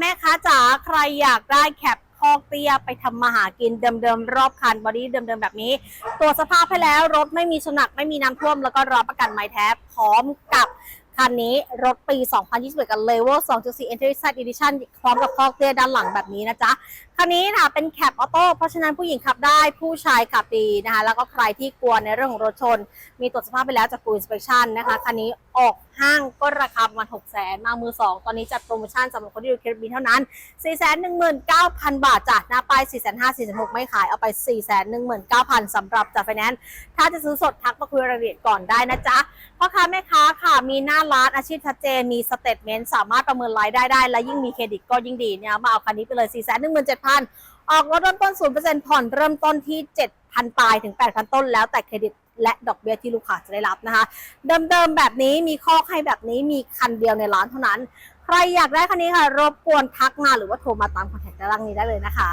แม่ค้าจ๋าใครอยากได้แคปคอกเตี้ยไปทำมาหากินเดิมๆรอบคันบอดี้เดิมๆแบบนี้ตรวจสภาพให้แล้วรถไม่มีชนักไม่มีน้ำท่วมแล้วก็รับประกันไม้แท้พร้อมกับคันนี้รถปี 2021 กับ Level 2.4 Entry Set Edition พร้อมกับคอกเตี้ยด้านหลังแบบนี้นะจ๊ะ คันนี้ค่ะเป็นแคปออโต้เพราะฉะนั้นผู้หญิงขับได้ผู้ชายขับดีนะคะแล้วก็ใครที่กลัวในเรื่องของรถชน มีตรวจสภาพไปแล้วจาก Full Inspection นะคะคันนี้ออกห้างก็ราคาประมาณ6 0 0 0 0มามือ 2 ตอนนี้จัดโปรโมชั่นสำหรับคนที่ดูคลิปนี้เท่านั้น 419,000 บาทจ้ะหน้าป้าย4 5 4 6 ไม่ขายเอาไป 419,000สำหรับจัดไฟแนนซ์ถ้าจะซื้อสดทักมาคุยรายละเอียดก่อนได้นะจ๊ะพ่อค้าแม่ค้าค่ะมีหน้าร้านอาชีพชัดเจนมีสเตทเมนต์สามารถประเมินรายได้ได้ และยิ่งมีเครดิตก็ยิ่งดีเนี่ยมาเอาคันนี้ไปเลย0ออกรถเริ่มต้น0%ผ่อนเริ่มต้นที่7,000ปลายถึง8,000ต้นแล้วแต่เครดิตและดอกเบี้ยที่ลูกค้าจะได้รับนะคะ เดิมๆแบบนี้มีข้อให้แบบนี้มีคันเดียวในร้านเท่านั้น ใครอยากได้คันนี้ค่ะ รบกวนทักมาหรือว่าโทรมาตามคอนแทคด้านล่างนี้ได้เลยนะคะ